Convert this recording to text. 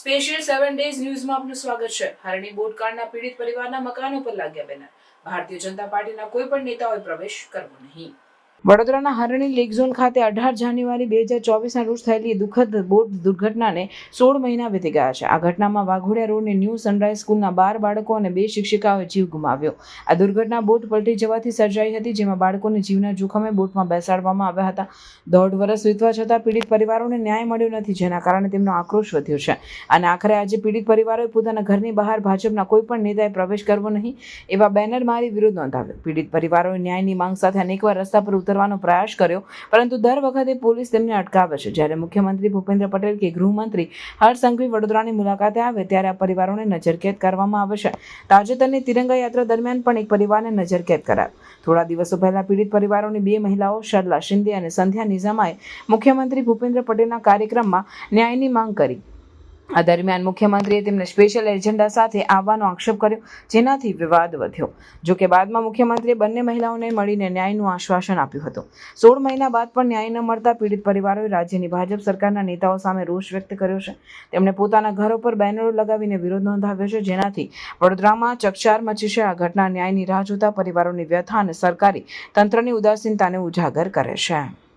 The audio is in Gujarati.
સ્પેશિયલ સેવન ડેઝ ન્યૂઝમાં આપનું સ્વાગત છે. હરણી બોટકાંડના પીડિત પરિવારના મકાનો પર લાગ્યા બેનર. ભારતીય જનતા પાર્ટીના કોઈ પણ નેતાઓએ પ્રવેશ કરવો નહીં. વડોદરાના હરણી લેક ઝોન ખાતે અઢાર જાન્યુઆરી બે હજાર ચોવીસના રોજ થયેલી દુઃખદ બોટ દુર્ઘટનાને સોળ મહિના વીતી ગયા છે. આ ઘટનામાં વાઘોડિયા રોડની ન્યૂ સનરાઈઝ સ્કૂલના બાર બાળકો અને બે શિક્ષિકાઓએ જીવ ગુમાવ્યો. આ દુર્ઘટના બોટ પલટી જવાથી સર્જાઈ હતી, જેમાં બાળકોને જીવના જોખમે બોટમાં બેસાડવામાં આવ્યા હતા. દોઢ વર્ષ વીતવા છતાં પીડિત પરિવારોને ન્યાય મળ્યો નથી, જેના કારણે તેમનો આક્રોશ વધ્યો છે. અને આખરે આજે પીડિત પરિવારોએ પોતાના ઘરની બહાર ભાજપના કોઈ પણ નેતાએ પ્રવેશ કરવો નહીં, એવા બેનર મારી વિરોધ નોંધાવ્યો. પીડિત પરિવારોએ ન્યાયની માંગ સાથે અનેકવાર રસ્તા પર ઉતરવાનો પ્રયાસ કર્યો, પરંતુ દર વખતે પોલીસ તેમને અટકાવે છે. જ્યારે મુખ્યમંત્રી ભૂપેન્દ્ર પટેલ કે ગૃહમંત્રી હર્ષ સંઘવી વડોદરાની મુલાકાતે આવે ત્યારે આ પરિવારોને નજરકેદ કરવામાં આવે છે. તાજેતરની તિરંગા યાત્રા દરમિયાન પણ એક પરિવારને નજરકેદ કરાયો. થોડા દિવસો પહેલા પીડિત પરિવારોની બે મહિલાઓ, શરલા શિંદે અને સંધ્યા નિઝામાએ મુખ્યમંત્રી ભૂપેન્દ્ર પટેલના કાર્યક્રમમાં ન્યાયની માંગ કરી. આ દરમિયાન મુખ્યમંત્રીએ તેમને સ્પેશિયલ એજન્ડા સાથે આવવાનો આક્ષેપ કર્યો, જેનાથી વિવાદ વધ્યો. જો કે બાદમાં મુખ્યમંત્રીએ બંને મહિલાઓને મળીને ન્યાયનું આશ્વાસન આપ્યું હતું. સોળ મહિના બાદ પણ ન્યાય ન મળતા પીડિત પરિવારોએ રાજ્યની ભાજપ સરકારના નેતાઓ સામે રોષ વ્યક્ત કર્યો છે. તેમણે પોતાના ઘરો પર બેનરો લગાવીને વિરોધ નોંધાવ્યો છે, જેનાથી વડોદરામાં ચકચાર મચી છે. આ ઘટના ન્યાયની રાહ જોતા પરિવારોની વ્યથા અને સરકારી તંત્રની ઉદાસીનતાને ઉજાગર કરે છે.